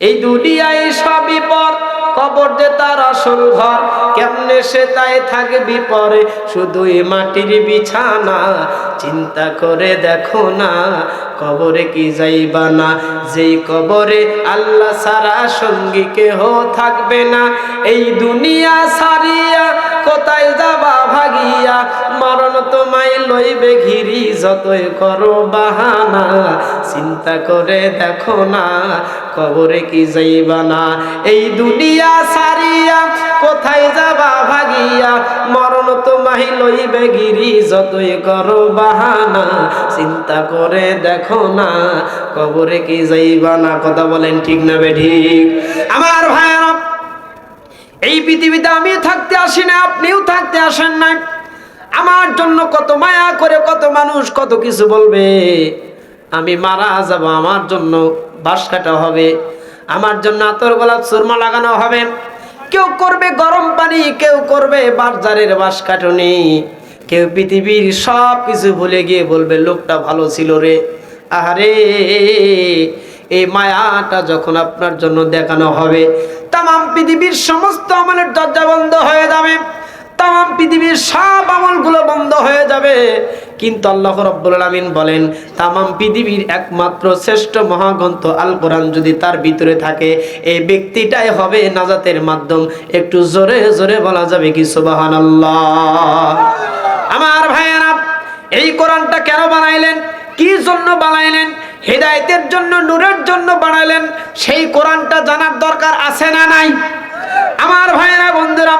এই দুনিয়ায় সবই পর, কবর যে তার আসল ঘর। কেমনে সে তাই থাকবি পরে? শুধু এ মাটির বিছানা, চিন্তা করে দেখো না, কবরে কি যাইবা না? যেই কবরে আল্লাহ সারা সঙ্গী কেহ থাকবে না। এই দুনিয়া সারিয়া কোথায় যাবা ভাগিয়া? মরণ তোমায় লইবে ঘিরি, যতই করো বাহানা। চিন্তা করে দেখো না, কবরে কি যাইবা না। এই দুনিয়া সারিয়া কোথায় যাবা ভাগিয়া? মরণ তোমায় লইবে গিরি যতই করো বাহানা। চিন্তা করে দেখো না, কবরে কি যাইবা না। কথা বলেন ঠিক না বে ঠিক? আমার ভাইয়ারা এই পৃথিবীতে আমি থাকতে আসি না, আপনিও থাকতে আসেন না আমার জন্য কত মায়া করে কত মানুষ কত কিছু বলবে। আমি মারা যাব, আমার জন্য বাস কাটা হবে, আমার জন্য আতর গোলাপ সুরমা লাগানো হবে। কেউ করবে গরম পানি, কেউ করবে বাজারের বাস কাটুনি। কেউ পৃথিবীর সব কিছু ভুলে গিয়ে বলবে, লোকটা ভালো ছিল রে। আহারে এই মায়াটা যখন আপনার জন্য দেখানো হবে তাম পৃথিবীর সমস্ত আমলের দরজা বন্ধ হয়ে যাবে তাম পৃথিবীর সব আমলগুলো বন্ধ হয়ে যাবে। কিন্তু আল্লাহ রব্বুল আলামিন বলেন, তামাম পৃথিবীর একমাত্র শ্রেষ্ঠ মহাগ্রন্থ আল কোরআন যদি তার ভিতরে থাকে, এই ব্যক্তিটাই হবে নাজাতের মাধ্যম। একটু জোরে জোরে বলা যাবে কি সুবাহান আমার ভাইয়েরা, এই কোরআনটা কেন বানাইলেন? কি জন্য বানাইলেন? হেদায়েতের জন্য, নূরের জন্য বানাইলেন। সেই কোরআনটা জানার দরকার আছে না নাই? আমার ভাইয়েরা, বন্ধুরা,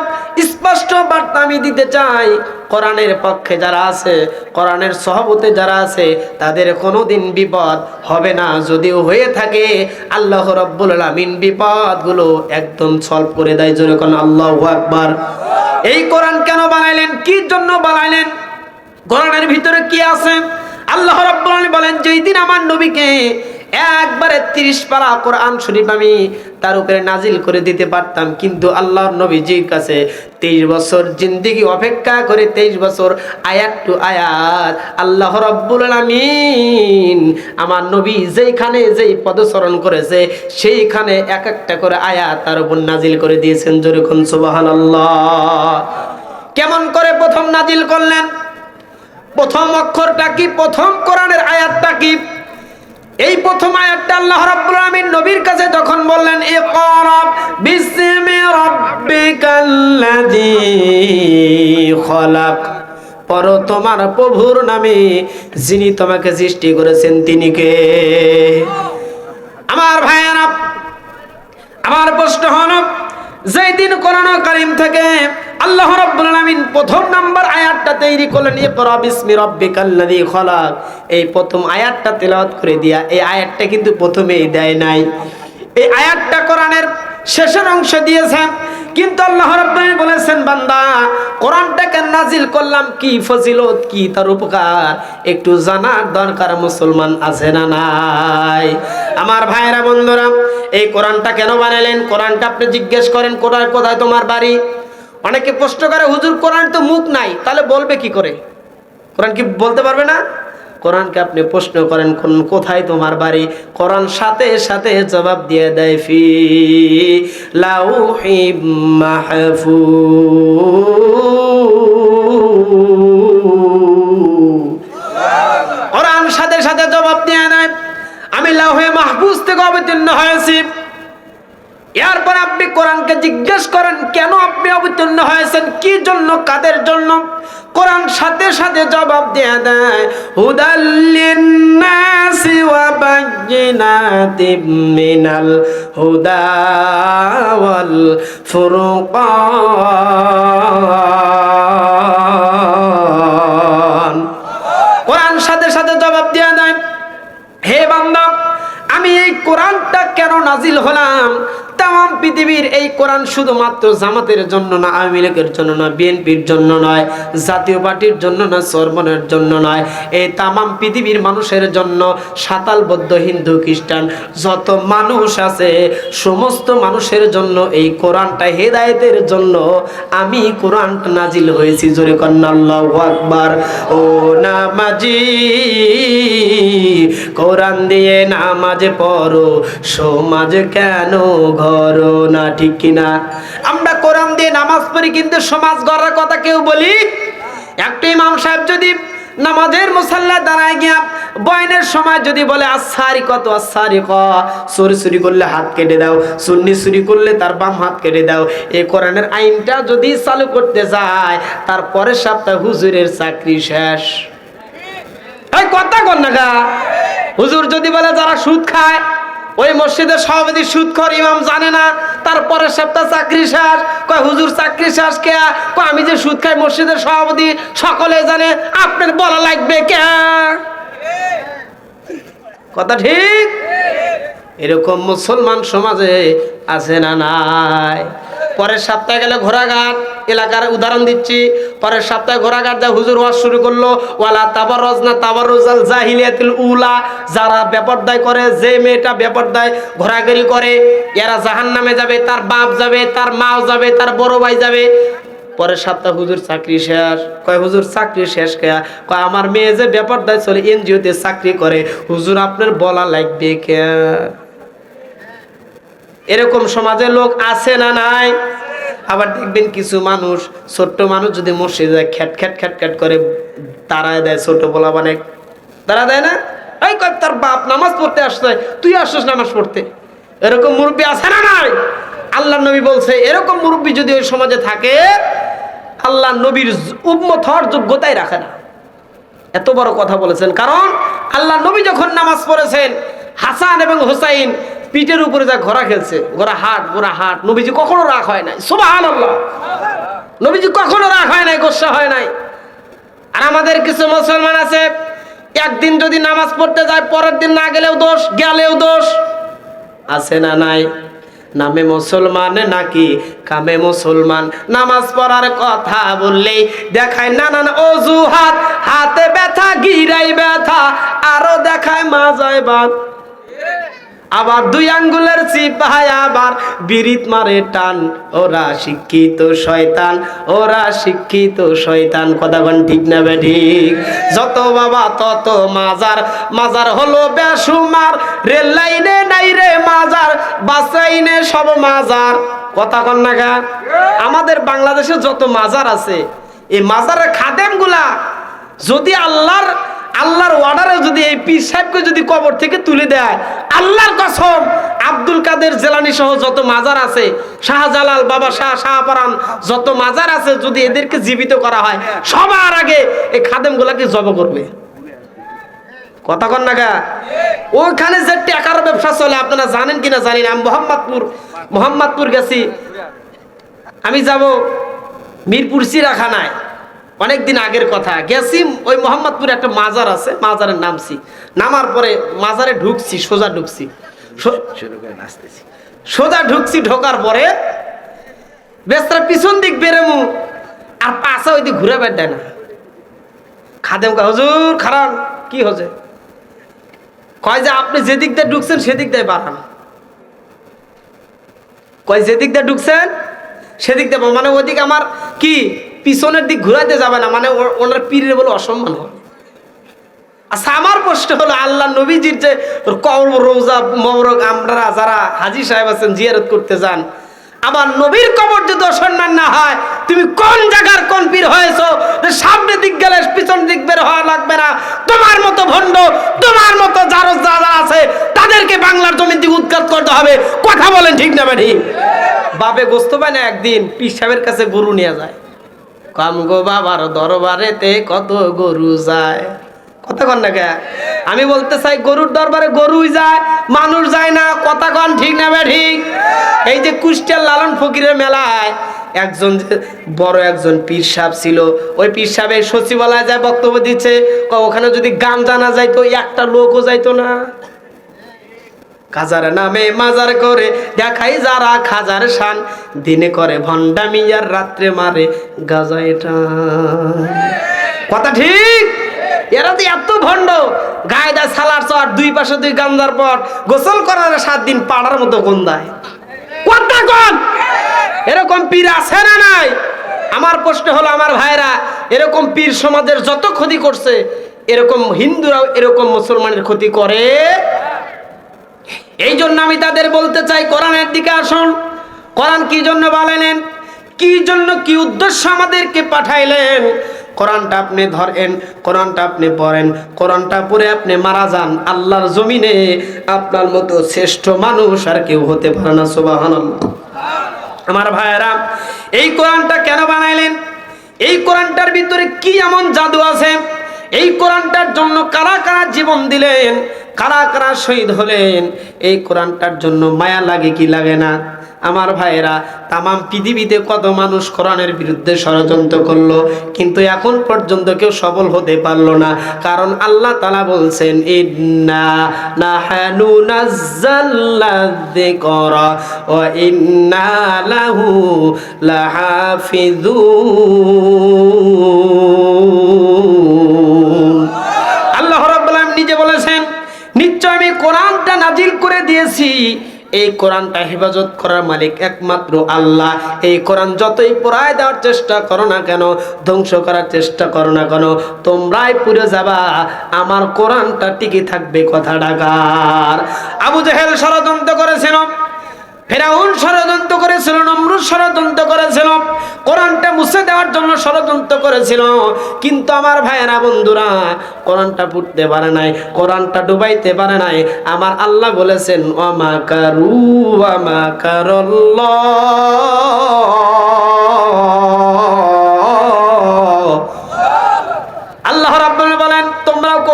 স্পষ্ট বার্তা আমি দিতে চাই, কোরআনের পক্ষে যারা আছে, কোরআনের সহবতে যারা আছে, তাদের কোনোদিন বিপদ হবে না। যদিও হয়ে থাকে, আল্লাহ রব্বুল আলামিন বিপদগুলো একদম সলভ করে দেয় যেরকম আল্লাহ আকবার। এই কোরআন কেন বানাইলেন? কি জন্য বানাইলেন? কোরআনের ভিতরে কি আছে? আল্লাহ রাব্বুল বলেন, যেই দিন আমার নবীকে একবারে তিরিশ পারা কোরআন শরীফ আমি তার উপরে নাজিল করে দিতে পারতাম, কিন্তু আল্লাহর নবীজির কাছে তেইশ বছর জিন্দিগি অপেক্ষা করে তেইশ বছর আয়াত টু আয়াত, আল্লাহ রাব্বুল আলামিন আমার নবী যেইখানে যেই পদচরণ করেছে, সেইখানে এক একটা করে আয়াত তার উপর নাজিল করে দিয়েছেন যেরকম সুবহানাল্লাহ। কেমন করে প্রথম নাজিল করলেন? প্রথম অক্ষরটা কি? প্রথম কোরআনের আয়াতটা কি? এই প্রথম আয়াতটা আল্লাহ রাব্বুল আলামিন নবীর কাছে যখন বললেন, ইকরা বিসমি রাব্বিকাল্লাযী খলাক। পর তোমার প্রভুর নামে, যিনি তোমাকে সৃষ্টি করেছেন, তিনি কে? আমার ভাইয়েরা, আমার প্রশ্ন হল যেই দিন কোরআন কারিম থেকে আল্লাহ রাব্বুল আলামিন প্রথম নাম্বার আয়াতটা তৈরি করলেন, ইকরা বিসমি রাব্বিকাল্লাযী এই প্রথম আয়াতটা তেলাওয়াত করে দিয়া এই আয়াতটা কিন্তু প্রথমেই দেয় নাই। এই আয়াতটা কোরআনের শেষের অংশ দিয়েছেন, কিন্তু আল্লাহ রাব্বুল বলেছেন, বান্দা, কোরআনটাকে নাজিল করলাম কি ফজিলত, কি তার উপকার? একটু জানার দরকার মুসলমান আছে না নাই? আমার ভাইয়েরা বন্ধুরা, এই কোরআনটা কেন বানালেন? কোরআনটা আপনি জিজ্ঞেস করেন কোরআন কোথায় তোমার বাড়ি? অনেকে প্রশ্ন করে, হুজুর, কোরআন তো মুখ নাই, তাহলে বলবে কি করে? কোরআন কি বলতে পারবে না? কোরআনকে আপনি প্রশ্ন করেন, কোন, কোথায় তোমার বাড়ি? কোরআন সাথে সাথে জবাব দিয়ে দেয়, ফি লাউহি মাহফুজ। কোরআন সাথে সাথে জবাব দিয়ে লাউহে মাহফুজ থেকে অবতীর্ণ হয়েছি। এরপর আপনি কোরআনকে জিজ্ঞেস করেন, কেন আপনি অবতীর্ণ হয়েছেন? কি জন্য? কাদের জন্য? কোরআন সাথে সাথে জবাব দিয়ে দেয় হুদাল্লিন নাসি ওয়া বায়্যিনাতিম মিনাল হুদা ওয়াল নাজিল হলাম। পৃথিবীর এই কোরআন শুধুমাত্র জামাতের জন্য না, আওয়ামী লীগের জন্য না, বিএনপির জন্য নয়, জাতীয় পার্টির জন্য না সরবনের জন্য নয়। এই তামাম পৃথিবীর মানুষের জন্য সাতালবদ্ধ হিন্দু খ্রিস্টান, যত মানুষ আছে, সমস্ত মানুষের জন্য এই কোরআনটা হেদায়েতের জন্য আমি কোরআনটা নাজিল হয়েছি। জোরে কন্যা আল্লাহু আকবার। ও নামাজি, কোরআন দিয়ে নামাজ পড়ো, সমাজ কেন ঘর না ঠিক কিনা? আমরা কোরআন দিয়ে নামাজ পড়ি, কিন্তু সমাজ গড়ার কথা কেউ বলি? একটা ইমাম সাহেব যদি নামাজের মুসাল্লা দাঁড়ায় গিয়া বয়নের সময় যদি বলে আসারি কত আসারি ক চুরি চুরি করলে হাত কেটে দাও, সুন্নি চুরি করলে তার বাম হাত কেটে দাও, এই কোরআনের আইনটা যদি চালু করতে যায় তার পরের সপ্তাহে হুজুরের চাকরি শেষ। কথা কর না গা। হুজুর যদি বলে, যারা সুদ খায় ওই মসজিদের সভাপতি সুদ খর ইমাম জানে না, তারপরে সপ্তাহ চাকরি শেষ, কয়, হুজুর, চাকরি শেষ কে? কয়, আমি যে সুদ খাই মসজিদের সভাপতি, সকলে জানে, আপনার বলা লাগবে কে? কথা ঠিক? এরকম মুসলমান সমাজে আছে না নাই? পরের সপ্তাহে গেলে ঘোড়াঘাট এলাকার উদাহরণ দিচ্ছি। পরের সপ্তাহে ঘোড়াঘাট যা হুজুর ওয়াজ শুরু করল, ওয়ালা তাবার রজনা তাবার রোজাল জাহিলিয়াতুল উলা। যারা বেপরদায় করে, যে মেয়েটা বেপরদায় ঘোরাঘুরি করে, এরা জাহান নামে যাবে, তার বাপ যাবে, তার মাও যাবে, তার বড় ভাই যাবে। পরের সপ্তাহ হুজুর চাকরি শেষ। কয়, হুজুর, চাকরি শেষ কে? কয়, আমার মেয়ে যে ব্যাপার দায় চলে, এনজিওতে চাকরি করে। হুজুর, আপনার বলা লাগবে কে? এরকম সমাজে লোক আছে না নাই? আবার দেখবেন কিছু মানুষ, ছোট্ট মানুষ যদি মসজিদে খ্যাট খ্যাট খ্যাট খ্যাট করে তারায় দেয়, ছোট বলা মানে তারা দেয় না? এই কয়, তার বাপ নামাজ পড়তে আসছে, তুই আসছিস নামাজ পড়তে? এরকম মুরব্বী আছে না নাই? আল্লাহ নবী বলছে, এরকম মুরব্বী যদি ওই সমাজে থাকে আল্লাহ নবীর উম্মত হওয়ার যোগ্যতাই রাখে না। এত বড় কথা বলেছেন, কারণ আল্লাহ নবী যখন নামাজ পড়েছেন, হাসান এবং হোসাইন পিঠের উপরে যা ঘোড়া খেলছে, ঘোড়া হাট ঘোড়া হাট নবীজি কখনো রাগ হয় নাই। সুবাহান নবীজি কখনো রাগ হয় নাই, গোসা হয় নাই। আর আমাদের কিছু মুসলমান আছে, একদিন যদি নামাজ পড়তে যায়, পরের দিন না গেলেও দোষ গেলেও দোষ। আছে না নাই? নামে মুসলমান নাকি কামে মুসলমান? নামাজ পড়ার কথা বললে দেখায় নানান অজুহাত, হাতে ব্যথা গিরাই ব্যথা, আরও দেখায় মাজায় বাদ আবার দুই আঙ্গুলের চিপায় আবার বিরিত মারে টান। ওরা শিক্ষিত শয়তান, ওরা শিক্ষিত শয়তান। কথাগণ ঠিক না ঠিক? যত বাবা, তত মাজার। মাজার হলো বেসুমার রেল লাইনে নাই রে মাজার। বাস লাইনে সব মাজার। কথা কন না গা? আমাদের বাংলাদেশে যত মাজার আছে, এই মাজারের খাদেমগুলা যদি আল্লাহর আল্লাহর অর্ডারে যদি এই পীর সাহেবকে যদি কবর থেকে তুলে দেয়, আল্লাহর কসম, আব্দুল কাদের জেলানি সহ যত মাজার আছে, শাহজালাল বাবা শাহ শাহপারান যত মাজার আছে যদি এদেরকে জীবিত করা হয়, সবার আগে এই খাদেমগুলাকে জব করবে। কথা কন না গা ওইখানে যে টাকার ব্যবসা চলে, আপনারা জানেন কিনা জানি আমি মোহাম্মদপুর মোহাম্মদপুর গেছি। আমি যাব মিরপুর চিড়াখানায় অনেকদিন আগের কথা। গেছি ওই মোহাম্মদপুরে একটা মাজার আছে মাজারের নামছি নামার পরে মাজারে ঢুকছি সোজা ঢুকছি। সোজা ঢুকছি ঢোকার পরে বেস্তার পিছন দিক বেরেমু আর পাশে ওই দিক ঘুরে বেড় দেয় না। খাদেম কয়, হুজুর খারাপ কি হচ্ছে কয় যে আপনি যেদিক দিয়ে ঢুকছেন সেদিক দিয়ে বাড়ান। কয় যেদিক দিয়ে ঢুকছেন সেদিক দিয়ে। মানে ওদিক আমার কি পিছনের দিক ঘুরাইতে যাবে না মানে ওনার পীরের বলে অসম্মান হবে আচ্ছা আমার প্রশ্ন হলো, আল্লাহ নবীজির যে কবর রোজা মবরক আমরা যারা হাজি সাহেব আছেন, জিয়ারত করতে যান, আমার নবীর কবর যদি অসম্মান না হয়, তুমি কোন জায়গার কোন পীর হয়েছো? সামনে দিক গেলে পিছন দিক বের হওয়া লাগবে না। তোমার মতো ভণ্ড, তোমার মতো যারা যারা আছে, তাদেরকে বাংলার জমিন থেকে উৎখাত করতে হবে। কথা বলেন ঠিক না ঠিক বাপে গোস্ত পায় না একদিন পীর সাহেবের কাছে গরু নিয়ে যায়। কাম গো বাবার দরবারেতে কত গরু যায়। আমি বলতে চাই, গরুর দরবারে গরুই যায়, মানুষ যায় না, কথা কন ঠিক না বে ঠিক? এই যে কুষ্টিয়ার লালন ফকিরের মেলায় একজন বড় একজন পীর সাহেব ছিল, ওই পীর সাহেব সচিবালয় যায় বক্তব্য দিচ্ছে ওখানে যদি গান জানা যাইতো, একটা লোকও যাইতো না। কাজার নামে মাজার করে দেখাই যারা খাজার শান। দিনে করে ভণ্ডামি আর রাত্রে মারে গাজা এটা কথা ঠিক? এরা তো এত ভণ্ড। গায়ে দেয় সালার চর, দুই পাশে দুই গান্দার পর গোসল করার সাত দিন পাড়ার মতো কন? এরকম পীর আছে না নাই? আমার প্রশ্ন হলো, আমার ভাইরা, এরকম পীর সমাজের যত ক্ষতি করছে, এরকম হিন্দুরাও এরকম মুসলমানের ক্ষতি করে? এই জন্য আমি তাদের বলতে চাই, কোরআনের দিকে আসুন। কোরআন কি জন্য বলেন কি জন্য, কি উদ্দেশ্য আমাদেরকে পাঠাইলেন? কোরআনটা আপনি ধরেন, কোরআনটা আপনি পড়েন, কোরআনটা পড়ে আপনি মারা যান, আল্লাহর জমিনে আপনার মতো শ্রেষ্ঠ মানুষ আর কেউ হতে পারে না, সুবহানাল্লাহ। আমার ভাইয়েরা, এই কোরআনটা কেন বানাইলেন? এই কোরআনটার ভিতরে কি এমন জাদু আছে? এই কোরআনটার জন্য কারা কারা জীবন দিলেন? কারা কারা শহীদ হলেন? এই কোরআনটার জন্য মায়া লাগে কি লাগে না? আমার ভাইয়েরা, তামাম পৃথিবীতে কত মানুষ কোরআনের বিরুদ্ধে ষড়যন্ত্র করল, কিন্তু এখন পর্যন্ত কেউ সফল হতে পারল না। কারণ আল্লাহ তালা বলছেন, ইন্না নাহানু নাজ্জালনা যিকরা ওয়া ইন্না লাহু লাহাফিজুন। এই কোরআনটা হেফাজত করার মালিক একমাত্র আল্লাহ। এই কোরআন যতই পড়ায় দেওয়ার চেষ্টা করো না কেন, ধ্বংস করার চেষ্টা করো না কেন, তোমরাই পুরে যাবা। আমার কোরআনটা টিকে থাকবে কথা ডাকার। আবু জাহেল ষড়যন্ত্র করেছিল, ফেরাউন ষড়যন্ত্র করেছিল ষড়যন্ত্র করেছিল। কোরআনটা মুছে দেওয়ার জন্য ষড়যন্ত্র করেছিল। কিন্তু আমার ভাইয়েরা, বন্ধুরা, কোরআনটা পড়তে পারে নাই, কোরআনটা ডুবাইতে পারে নাই। আমার আল্লাহ বলেছেন ওমা কারু ওমা কারল্লাহ।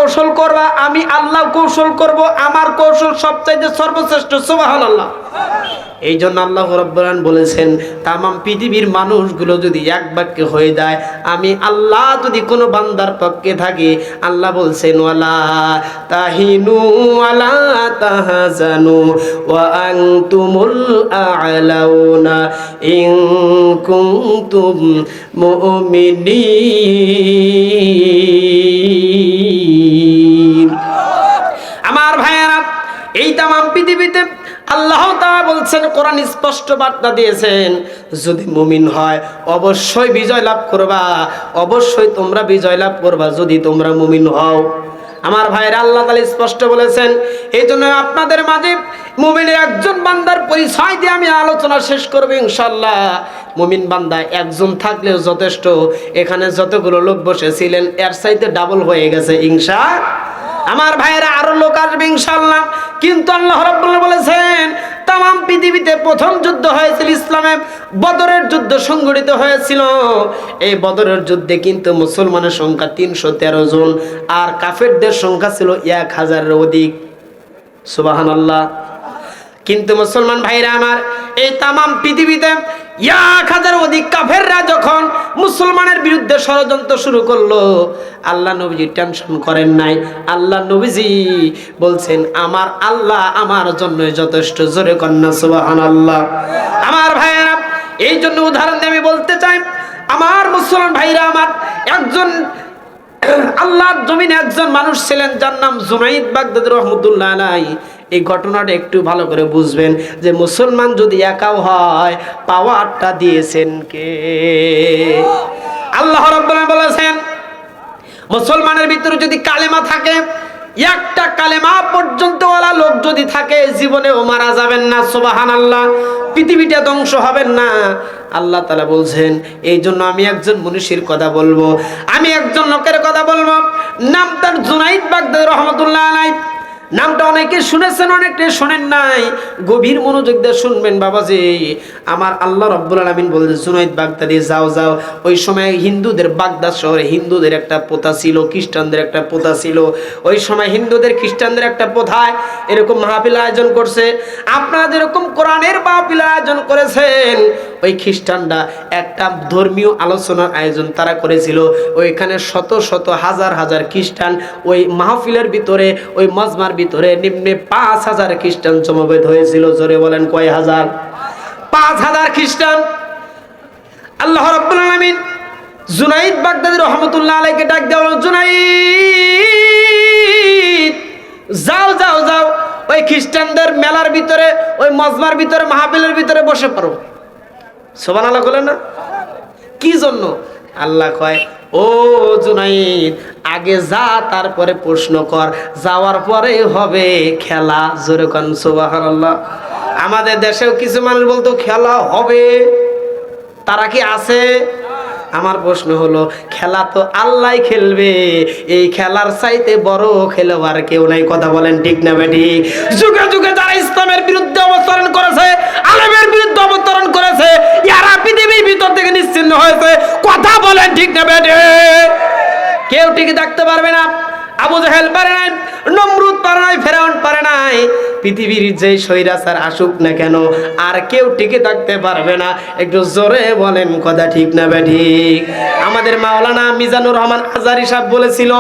কৌশল করবা, আমি আল্লাহ কৌশল করব, আমার কৌশল সবচাইতে সর্বশ্রেষ্ঠ, সুবহানাল্লাহ। এই জন্য আল্লাহ রাব্বুল বলেছেন, তামাম পৃথিবীর মানুষগুলো যদি এক বাক্যে হয়ে যায়, আমি আল্লাহ যদি কোনো বান্দার পক্ষে থাকি, আল্লাহ বলছেন, ওয়ালা তাহিনু ওয়ালা তাহাজানু, ওয়া আনতুমুল আ'লাউনা ইন কুনতুম মুমিনিন আমার ভাইয়েরা এই তামাম পৃথিবীতে আল্লাহ তাআলা বলছেন, কোরআন স্পষ্ট বার্তা দিয়েছেন, যদি মুমিন হয়, অবশ্যই বিজয় লাভ করবা, অবশ্যই তোমরা বিজয় লাভ করবা যদি তোমরা মুমিন হও। আমার ভাইয়েরা, আল্লাহ তাআলা স্পষ্ট বলেছেন এই আপনাদের মাঝে মুমিনের একজন বান্দার পরিচয় দিয়ে আমি আলোচনা শেষ করব ইনশাল্লাহ মুমিন বান্দা একজন থাকলেও যথেষ্ট, এখানে যতগুলো লোক বসেছিলেন, এর সাইতে ডাবল হয়ে গেছে, ইনশা আমার ভাইয়েরা আরও লোক আসবে ইনশাল্লাহ কিন্তু আল্লাহ রাব্বুল বলেছেন তাম পৃথিবীতে প্রথম যুদ্ধ হয়েছিল ইসলামে, বদরের যুদ্ধ সংগঠিত হয়েছিল। এই বদরের যুদ্ধে কিন্তু মুসলমানের সংখ্যা তিনশো তেরো জন, আর কাফেরদের সংখ্যা ছিল এক হাজারের অধিক। সুবাহান আল্লাহ কিন্তু মুসলমান ভাইরা আমার, এই তামাম পৃথিবীতে এক হাজার অধিক কাফেররা যখন মুসলমানের বিরুদ্ধে ষড়যন্ত্র শুরু করল, আল্লাহ নবীজি টেনশন করেন নাই। আল্লাহ নবীজি বলছেন, আমার আল্লাহ আমার জন্য যথেষ্ট। জোরে কন্যা সুবাহান আল্লাহ আমার ভাইয়েরা, এই জন্য উদাহরণ দিয়ে আমি বলতে চাই, আমার মুসলমান ভাইরা, আমার একজন আল্লাহর জমিনে একজন মানুষ ছিলেন, যার নাম জুনাইদ বাগদাদ রহমতুল্লাহ আলাই এই ঘটনাটা একটু ভালো করে বুঝবেন যে মুসলমান যদি একাও হয় পাওয়ারটা দিয়েছেন কে? আল্লাহ রাব্বুল বলেছেন, মুসলমানের ভিতরে যদি কালেমা থাকে, একটা কালেমা পর্যন্ত ওলা লোক যদি থাকে, জীবনেও মারা যাবেন না সুবাহান আল্লাহ পৃথিবীটা ধ্বংস হবেন না। আল্লাহ তালা বলছেন এই জন্য আমি একজন মনীষীর কথা বলব। আমি একজন লোকের কথা বলব। নাম তার জুনাইদ বাগদাদ রহমতুল্লাহ আলাই নামটা অনেকে শুনেছেন, অনেকে শোনেন নাই। গভীর মনোযোগ দিয়ে শুনবেন, বাবাজি। আমার আল্লাহ রব্বুল আলমিন বলছে জুনাইদ বাগদাদি যাও যাও। ওই সময় হিন্দুদের বাগদাদ শহরে হিন্দুদের একটা প্রথা ছিল, খ্রিস্টানদের একটা প্রথা ছিল। ওই সময় হিন্দুদের, খ্রিস্টানদের একটা প্রথায় এরকম মাহফিল আয়োজন করছে। আপনারা যেরকম কোরআনের মাহফিল আয়োজন করেছেন, ওই খ্রিস্টানরা একটা ধর্মীয় আলোচনার আয়োজন তারা করেছিল। ওইখানে শত শত, হাজার হাজার খ্রিস্টান ওই মাহফিলের ভিতরে, ওই মজমার ভিতরে নিম্নে পাঁচ হাজার খ্রিস্টান সমবেত হয়েছিল, জোরে বলেন কয় হাজার? পাঁচ হাজার খ্রিস্টান। আল্লাহ রাব্বুল আলামিন জুনাইদ বাগদাদি রহমতুল্লাহ আলাইকে ডাক দেওয়া জুনাইদ, যাও যাও যাও, ওই খ্রিস্টানদের মেলার ভিতরে, ওই মজমার ভিতরে, মাহফিলের ভিতরে বসে পড়ো। সোবান আল্লাহ না? কি জন্য? আল্লাহ কয় ও জুনাইদ, আগে যা, তারপরে প্রশ্ন কর। যাওয়ার পরে হবে খেলা। জোরে কন সুবাহ আমাদের দেশেও কিছু মানুষ বলতো, খেলা হবে। তারা কি আছে? আমার প্রশ্ন হলো, খেলা তো আল্লাহ খেলবে। এই খেলার চাইতে বড় খেলোয়াড় কেউ নাই, কথা বলেন ঠিক না বেটি? যুগে যুগে যারা ইসলামের বিরুদ্ধে অবতরণ করেছে, আলমের বিরুদ্ধে অবতরণ করেছে ইয়ারা পৃথিবীর ভিতর থেকে নিশ্চিন্ন হয়েছে, কথা বলেন ঠিক না বেটি? কেউ ঠিক থাকতে পারবে না। আবু জাহেল পারে নাই, নমরুদ পারে নাই, ফেরাউন পারে নাই। পৃথিবীর যে স্বৈরাচার আসুক না কেন, আর কেউ টিকে থাকতে পারবে না। একটু জোরে বলেন, কথা ঠিক না বে ঠিক? আমাদের মাওলানা মিজানুর রহমান আজারি সাহেব বলেছিল,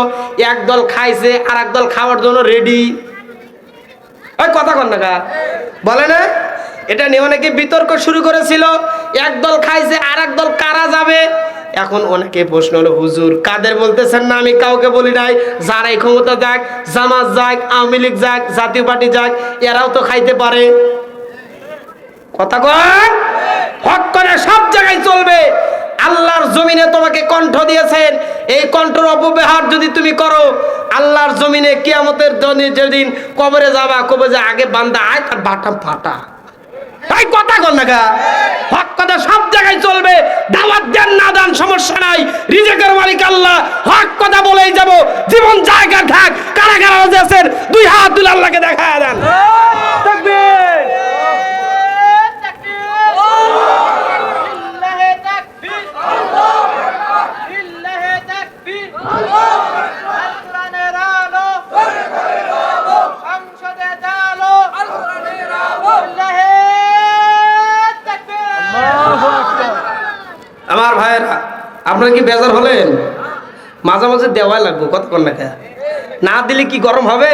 এক দল খাইছে আর এক দল খাওয়ার জন্য রেডি ওই কথা কন না বলে না এটা নিয়ে অনেকে বিতর্ক শুরু করেছিল, এক দল খাইছে আর এক দল কারা যাবে? এখন অনেকে প্রশ্ন হলো, হুজুর, কাদের বলতেছেন না? আমি কাউকে বলি নাই। যারা এই ক্ষমতা যাক, জামাত যাক, আওয়ামী লীগ যাক, জাতীয় পার্টি যাক, এরাও তো খাইতে পারে। কথা কন হক করে সব জায়গায় চলবে। আল্লাহর জমিনে তোমাকে কণ্ঠ দিয়েছেন। এই কণ্ঠর অপব্যবহার যদি তুমি করো, আল্লাহর জমিনে কিয়ামতের দিনে যেদিন কবরে যাবা কবে যে আগে বান্দা আয়, তার বাটা ফাটা। তাই কথা না গা। হক কথা সব জায়গায় চলবে। দাওয়াত দেন, না দেন সমস্যা নাই। রিজেকের মালিক আল্লাহ। হক কথা বলেই যাব। জীবন জায়গা থাক। কারা কারা দুই হাত তুলে আল্লাহকে দেখা দেন তাকবীর লিল্লাহে তাকবীর লিল্লাহে তাকবীর কোরআনের আলো সংসদে জালো লিল্লাহে তাকবীর আমার ভাইয়েরা আপনারা কি বেজার হলেন? মাঝে মাঝে দেওয়াই লাগবো কতক্ষণ না না দিলে কি গরম হবে?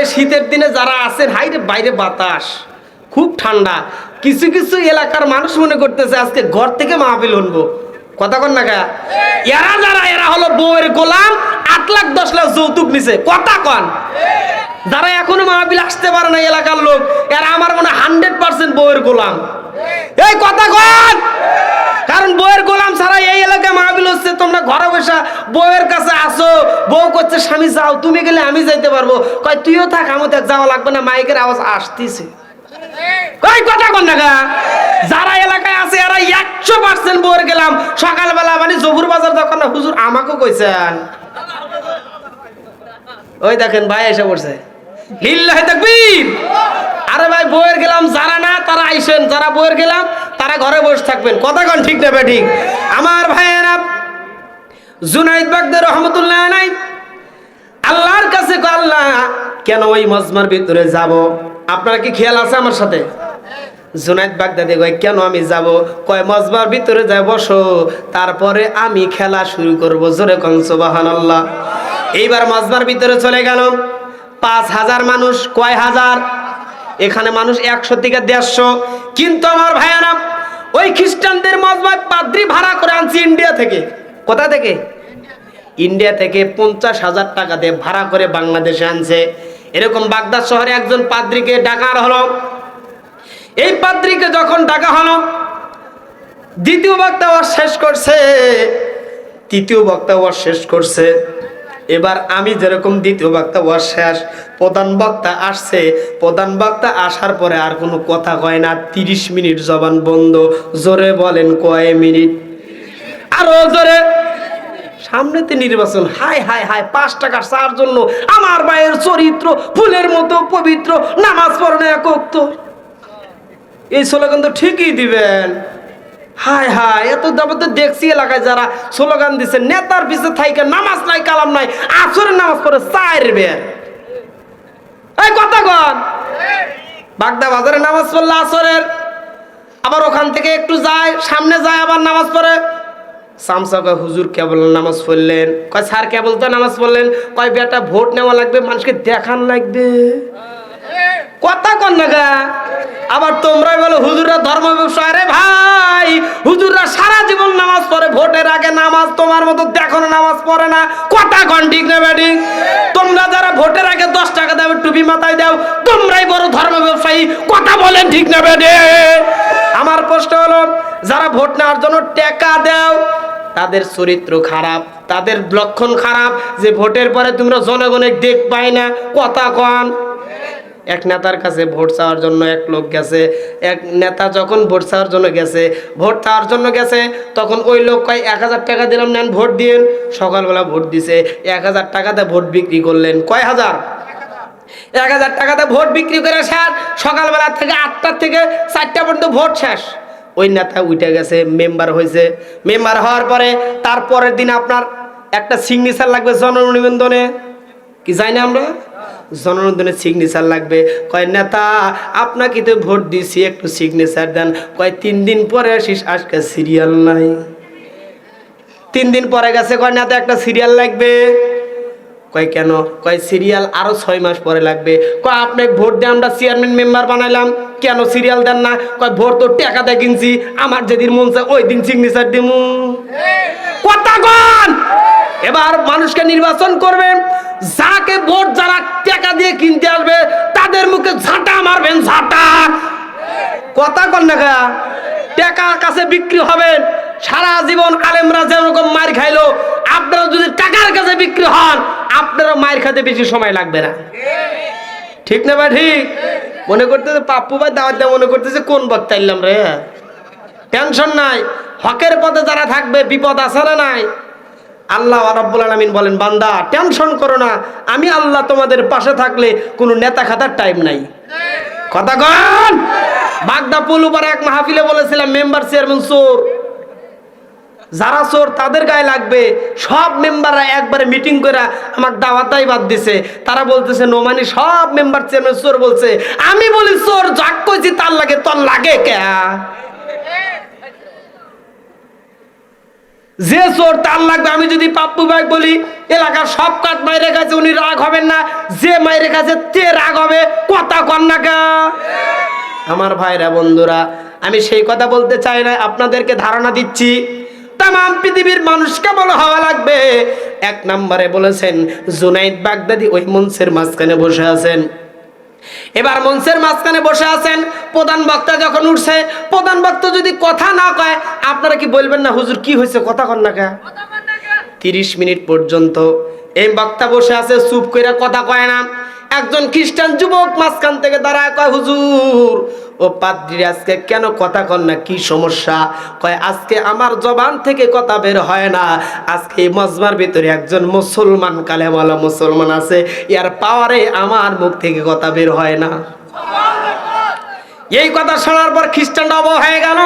এই শীতের দিনে যারা আছেন, হাইরে বাইরে বাতাস, খুব ঠান্ডা। কিছু কিছু এলাকার মানুষ মনে করতেছে, আজকে ঘর থেকে মাহফিল হনবো। কথা কন না কা এরা যারা, এরা হলো বউয়ের গোলাম, আট লাখ, দশ লাখ যৌতুক নিছে। কথা কন। যারা এখনও মাহফিল আসতে পারে না এলাকার লোক, এরা আমার মনে হান্ড্রেড পার্সেন্ট বউয়ের গোলাম। এই কথা কন! কারণ বউয়ের গোলাম ছাড়া এই এলাকায় মাহবিল হচ্ছে, তোমরা ঘরে বসে বউয়ের কাছে আসো, বউ করছে, স্বামী, যাও, তুমি গেলে আমি যাইতে পারব। কয়, তুইও থাক আমি থাক যাওয়া লাগবে না, মাইকের আওয়াজ আসতেছে। কই যারা এলাকায় আছে, এরা একশো পার্সেন্ট বউয়ের গেলাম। সকালবেলা মানে জবুর বাজার যখন না, হুজুর আমাকেও কইছেন। ওই দেখেন, ভাই এসে পড়ছে। আরে ভাই, বইয়ের গেলাম, যারা না, তারা আইসেন, যারা বইয়ের গেলাম, তারা ঘরে বসে থাকবেন। কথা কন ঠিক না ঠিক? আমার ভাইয়েরা, জুনাইদ বাগদের রহমতুল্লাহ নাই আল্লাহর কাছে আল্লাহ, কেন ওই মজমার ভিতরে যাব? আপনারা কি খেয়াল আছে আমার সাথে? জুনাইদ বাগদাদি কয়, কেন আমি যাব? কয়, মজমার ভিতরে যাই বসো। তারপরে আমি খেলা শুরু করব। জোরে কন, সুবহানাল্লাহ। এইবার মজমার ভিতরে চলে গেল পাঁচ হাজার মানুষ কয় হাজার এখানে মানুষ একশো থেকে দেড়শো। কিন্তু আমার ভাইয়ারা, ওই খ্রিস্টানদের মজমায় পাদ্রি ভাড়া করে আনছি ইন্ডিয়া থেকে। কোথা থেকে? ইন্ডিয়া থেকে পঞ্চাশ হাজার টাকা দিয়ে ভাড়া করে বাংলাদেশে আনছে। এরকম বাগদাদ শহরে একজন পাদ্রিকে ডাকার হলো। এই পাদ্রিকে যখন ডাকা হলো, দ্বিতীয় বক্তা শেষ করছে। তৃতীয় বক্তা শেষ করছে। এবার আমি যেরকম দ্বিতীয় বক্তা ওয়াজ শেষ, প্রধান বক্তা আসছে, প্রধান বক্তা আসার পরে আর কোনো কথা কয় না, তিরিশ মিনিট জবান বন্ধ, জোরে বলেন কয় মিনিট? আরও জোরে। সামনেতে নির্বাচন, হাই হাই হাই, পাঁচ টাকার চার জন্য, আমার ভাইয়ের চরিত্র, ফুলের মতো পবিত্র, নামাজ পড়ে একক তো। এই স্লোগান তো ঠিকই দিবেন। হাই হায়, এত যাবত দেখছি এলাকায় যারা স্লোগান দিছে, নেতার পিছে থাইকে নামাজ নাই, কালাম নাই, আসরের নামাজ পড়ে চার বের। এই কথা কন। বাগদা বাজারে নামাজ পড়লে আসরের, আবার ওখান থেকে একটু যায়, সামনে যায় আবার নামাজ পড়ে। সামসা কয়, হুজুর কেবল নামাজ পড়লেন। কয়, স্যার কেবল তো নামাজ পড়লেন। কয়, বেটা, ভোট নেওয়া লাগবে, মানুষকে দেখান লাগবে। কথা কন না আবার তোমরাই বলো, হুজুররা ধর্ম ব্যবসা আরে ভাই, হুজুররা সারা জীবন নামাজ পড়ে, ভোটের আগে নামাজ, তোমার মতো দেখো নামাজ পড়ে না। কথা কন, ঠিক না ব্যাটিং তোমরা যারা ভোটের আগে দশ টাকা দাও টুপি মাথায় দাও, তোমরাই বড় ধর্ম ব্যবসায়ী। কথা বলেন, ঠিক না ব্যাটে আমার প্রশ্ন হলো, যারা ভোট নেওয়ার জন্য টাকা দাও, তাদের চরিত্র খারাপ, তাদের লক্ষণ খারাপ, যে ভোটের পরে তোমরা জনগণের দেখ পাই না। কথা কন। এক নেতার কাছে ভোট চাওয়ার জন্য এক লোক গেছে, এক নেতা যখন ভোট চাওয়ার জন্য গেছে, ভোট চাওয়ার জন্য গেছে, তখন ওই লোক কয়, এক হাজার টাকা দিলাম, নেন, ভোট দিন সকালবেলা ভোট দিছে, এক হাজার টাকাতে ভোট বিক্রি করলেন। কয় হাজার? এক হাজার টাকাতে ভোট বিক্রি করে শেষ সকালবেলা থেকে আটটার থেকে চারটা পর্যন্ত ভোট শেষ। ওই নেতা উঠে গেছে, মেম্বার হয়েছে। মেম্বার হওয়ার পরে তারপরের দিন আপনার একটা সিগনেচার লাগবে জননিবন্ধনে। কি জানি না আমরা? জননন্দনের সিগনেচার লাগবে। কয় নেতা আপনাকে তো ভোট দিছি একটু সিগনেচার দেন। কয় তিন দিন পরে আসিস আজকে সিরিয়াল নাই। তিন দিন পরে গেছে কয় নেতা একটা সিরিয়াল লাগবে। কয় কেন? কয় সিরিয়াল আরও ছয় মাস পরে লাগবে। কয় আপনি ভোট দিয়ে আমরা চেয়ারম্যান মেম্বার বানাইলাম। কেন সিরিয়াল দেন না? কয় ভোট তো টাকা দিয়ে কিনছি। আমার যেদিন মন চায় ওই দিন সিগনেচার দিমু। কথা কন! এবার মানুষকে নির্বাচন করবেন যাকে ভোট যারা টাকা দিয়ে কিনতে আসবে, তাদের মুখে ঝাঁটা মারবেন, ঝাঁটা। কথা কন না টাকার কাছে বিক্রি হবেন সারা জীবন আলেমরা যেরকম মার খাইলো, আপনারা যদি টাকার কাছে বিক্রি হন আপনারা মায়ের খাতে বেশি সময় লাগবে না। ঠিক না ভাই, ঠিক? মনে করতেছে পাপ্পু ভাই দাওয়াত দেওয়া, মনে করতেছে কোন বক্তা এলাম রে? টেনশন নাই, হকের পথে যারা থাকবে, বিপদ আছে না নাই? আল্লাহ রাব্বুল আলামিন বলেন, বান্দা, টেনশন করো না, আমি আল্লাহ তোমাদের পাশে থাকলে কোনো নেতা খাতার টাইম নাই। কথা কন? বাগদা পুলুপার এক মাহফিলে বলেছিলাম মেম্বার চেয়ারম্যান চোর। যারা চোর, তাদের গায়ে লাগবে। সব মেম্বাররা একবারে মিটিং করে আমাকে দাওয়াতাই বাদ দিছে। তারা বলতেছে নোমানি সব মেম্বার চেয়ারম্যান চোর বলছে। আমি বলি, চোর যাক কইছি, তার লাগে, তোর লাগে কে? যে চোর তার লাগবে, আমি যদি পাপ্পু ভাই বলি, এলাকার সব কাঠ মাইরে কাছে উনি রাগ হবেন না। যে মাইরে কাছে তে রাগ হবে। কথা কন না কা? আমার ভাইরা, বন্ধুরা, আমি সেই কথা বলতে চাই না, আপনাদেরকে ধারণা দিচ্ছি। তাম পৃথিবীর মানুষ কেমন হওয়া লাগবে। এক নম্বরে বলেছেন, জুনাইদ বাগদাদি ওই মঞ্চের মাঝখানে বসে আছেন। এবার মঞ্চের মাঝখানে বসে আছেন প্রধান বক্তা যখন উঠছে, প্রধান বক্তা যদি কথা না কয়, আপনারা কি বলবেন না, হুজুর, কি হয়েছে? কথা কন না কা? তিরিশ মিনিট পর্যন্ত এই বক্তা বসে আছে, চুপ করে কথা কয় না। একজন খ্রিস্টান যুবক মাঝখান থেকে দাঁড়ায় কয়, হুজুর, ও পাদ্রি আজকে কেন কথা কন না? কি সমস্যা? কয়, আজকে আমার জবান থেকে কথা বের হয় না। আজকে এই মজমার ভিতরে একজন মুসলমান কালেমালা মুসলমান আছে। ইয়ার পাওয়ারে আমার মুখ থেকে কথা বের হয় না। এই কথা শোনার পর খ্রিস্টানরা অব হয়ে গেল।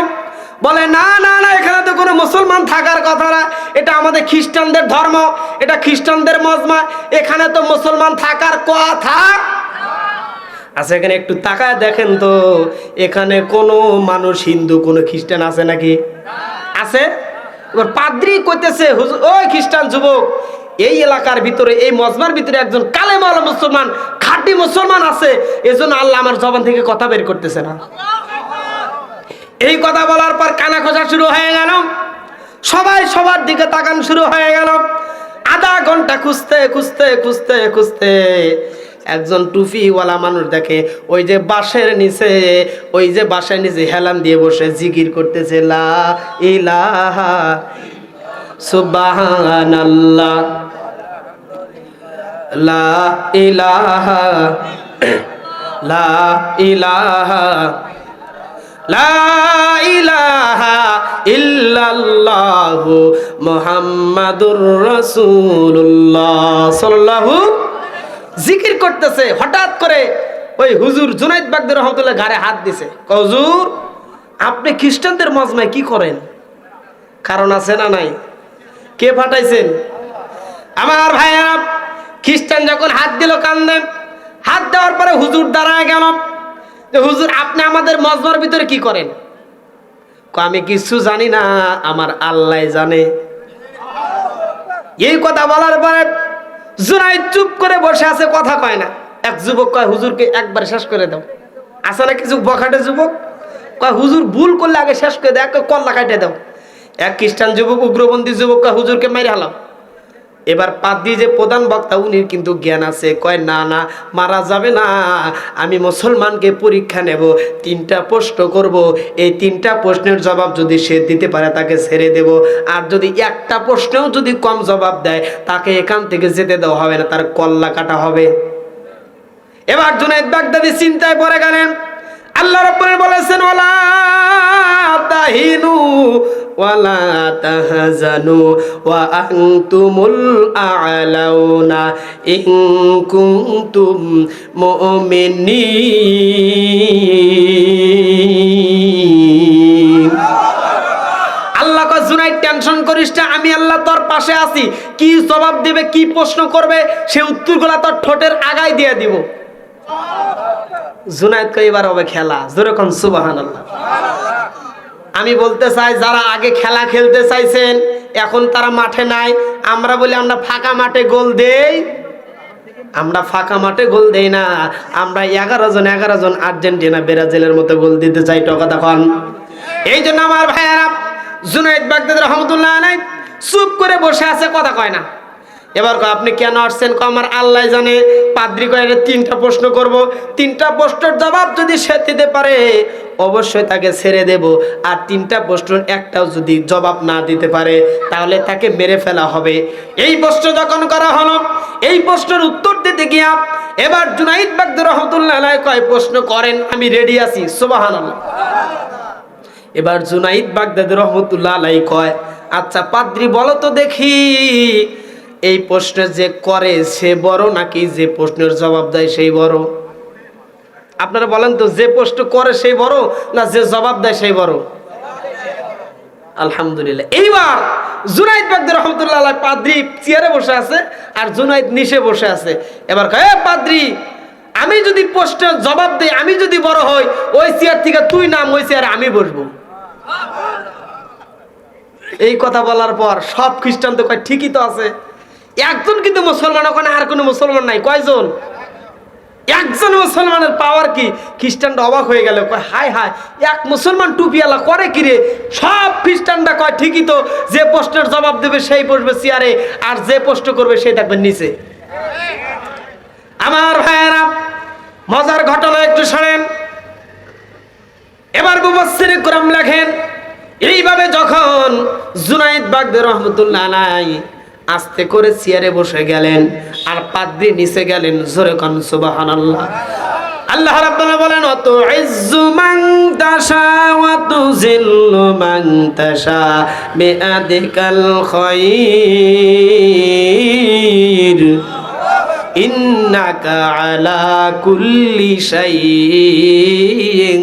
বলে, না না না, এখানে তো কোনো মুসলমান থাকার কথা না। এটা আমাদের খ্রিস্টানদের ধর্ম, এটা খ্রিস্টানদের মজমা। এখানে তো মুসলমান থাকার কথা। আচ্ছা এখানে একটু তাকায় দেখেন তো, এখানে কোনো মানুষ হিন্দু, কোনো খ্রিস্টান আছে নাকি? আছে? এবার পাদ্রি কইতেছে ওই খ্রিস্টান যুবক, এই এলাকার ভিতরে, এই মজমার ভিতরে একজন কালেমাল মুসলমান, খাঁটি মুসলমান আছে। এজন্য আল্লাহ আমার জবান থেকে কথা বের করতেছে না। এই কথা বলার পর কানা খোঁজা শুরু হয়ে গেল। সবাই সবার দিকে তাকান শুরু হয়ে গেল। আধা ঘণ্টা খুঁজতে খুঁজতে খুঁজতে খুঁজতে একজন টুপিওয়ালা মানুষ দেখে ওই যে বাঁশের নিচে, ওই যে বাঁশের নিচে হেলান দিয়ে বসে জিগির করতেছে, লা লা লা লা ইলাহা ইল্লাল্লাহু মুহাম্মাদুর রাসূলুল্লাহ। সাল্লাল্লাহু জিকির করতেছে, হঠাৎ করে ওই হুজুর জুনাইদ বাগদের রহমতুল্লাহ ঘাড়ে হাত দিছে। হুজুর, আপনি খ্রিস্টানদের মজমায় কি করেন? কারণ আছে না নাই? কে ফাটাইছেন আমার ভাইয়া, খ্রিস্টান যখন হাত দিল কান্দে, হাত দেওয়ার পরে হুজুর দাঁড়ায় গেল। হুজুর, আপনি আমাদের মজমার ভিতরে কি করেন? আমি কিছু জানি না, আমার আল্লাহ জানে। এই কথা বলার পরে জুনাই চুপ করে বসে আছে, কথা কয় না। এক যুবক কয়, হুজুরকে একবার শেষ করে দাও। না কিছু বখাটে যুবক? কয়, হুজুর, ভুল করলে আগে শেষ করে এক কল্লা কাটে দাও। এক খ্রিস্টান যুবক উগ্রপন্থী যুবক কয়, হুজুরকে মেরে হালাম এবার পাদ্রি যে প্রধান বক্তা, উনির কিন্তু জ্ঞান আছে। কয়, না না, মারা যাবে না। আমি মুসলমানকে পরীক্ষা নেব, তিনটা প্রশ্ন করব। এই তিনটা প্রশ্নের জবাব যদি সে দিতে পারে, তাকে ছেড়ে দেব। আর যদি একটা প্রশ্নেও যদি কম জবাব দেয়, তাকে এখান থেকে যেতে দেওয়া হবে না। তার কল্লা কাটা হবে। এবার জুনাইদ বাগদাদি চিন্তায় পড়ে গেলেন। আল্লাহ রাব্বুল বলেছেন, ওয়ালা তাহিনু, ওয়ালা তাহজানু, ওয়া আনতুমুল আ'লাউনা ইন কুনতুম মুমিনিন। আল্লাহ কয়, জুনাইদ, টেনশন করিস না, আমি আল্লাহ তোর পাশে আছি। কি জবাব দেবে, কি প্রশ্ন করবে, সে উত্তরগুলা তোর ঠোঁটের আগায় দিয়ে দিব। জুনাইদ কয় এবার হবে খেলা। যেরকম সুবাহান আল্লাহ আমি বলতে চাই, যারা আগে খেলা খেলতে চাইছেন, এখন তারা মাঠে নাই, আমরা বলি আমরা ফাঁকা মাঠে গোল দেই। আমরা ফাঁকা মাঠে গোল দেই না। আমরা এগারো জন এগারো জন আর্জেন্টিনা, ব্রাজিলের মতো গোল দিতে চাই টকা তখন। এই জন্য আমার ভাইয়ারা জুনাইদ বাগদাদ রহমতুল্লাহ চুপ করে বসে আছে, কথা কয় না। এবার আপনি কেন আসছেন? কয়, আমার আল্লাহ জানে। পাদ্রি কয় এটা তিনটা প্রশ্ন করব। তিনটা প্রশ্নের জবাব যদি সে দিতে পারে অবশ্যই তাকে ছেড়ে দেব। আর তিনটা প্রশ্নের একটাও যদি জবাব না দিতে পারে তাহলে তাকে মেরে ফেলা হবে। এই প্রশ্ন যখন করা হলো এই প্রশ্নের উত্তর দিতে গিয়া এবার জুনাইদ বাগদ রহমতুল্লাহ কয় প্রশ্ন করেন আমি রেডি আছি সুবহানাল্লাহ। এবার জুনাইদ বাগদাদ রহমতুল্লাহ আলাই কয় আচ্ছা পাদ্রি বলো তো দেখি এই প্রশ্ন যে করে, সে বড় নাকি যে প্রশ্নের জবাব দেয় সেই বড়? আপনারা বলেন তো, যে প্রশ্ন করে সেই বড় না যে জবাব দেয় সেই বড়? আলহামদুলিল্লাহ। এইবার জুনাইদ বাগদ রহমতুল্লাহ পাদ্রি চেয়ারে বসে আছে আর জুনাইদ নিচে বসে আছে। এবার কয়, "এ পাদ্রি, আমি যদি প্রশ্নের জবাব দেই, আমি যদি বড় হই, ওই চেয়ার থেকে তুই নাম, ওই চেয়ারে আমি বসবো। এই কথা বলার পর সব খ্রিস্টান তো কয়, ঠিকই তো আছে। একজন কিন্তু মুসলমান, ওখানে আর কোনো মুসলমান নাই। কয়জন? একজন মুসলমানের পাওয়ার কি? খ্রিস্টানরা অবাক হয়ে গেল, কয়, হায় হাই এক মুসলমান টুপিওয়ালা করে কিরে সব খ্রিস্টানরা কয়, ঠিকই তো, যে প্রশ্নের জবাব দেবে সেই বসবে চেয়ারে, আর যে প্রশ্ন করবে সেই থাকবে নিচে। আমার ভাইয়েরা, মজার ঘটনা একটু শোনেন। এবার মুবাসসির কোরআন লেখেন, এইভাবে যখন জুনাইদ বাগদ রহমতুল্লাহ নাই আস্তে করে চেয়ারে বসে গেলেন আর পাদ্রি নিচে গেলেন, জোরে কান, সুবহানাল্লাহ। আল্লাহ রাব্বুল বলেন অত ইজ্জু মান তাশা ওয়া তুযিল্লু মান তাশা বিআদিকাল খায়র ইন্নাকা আলা কুল্লি শাইইন।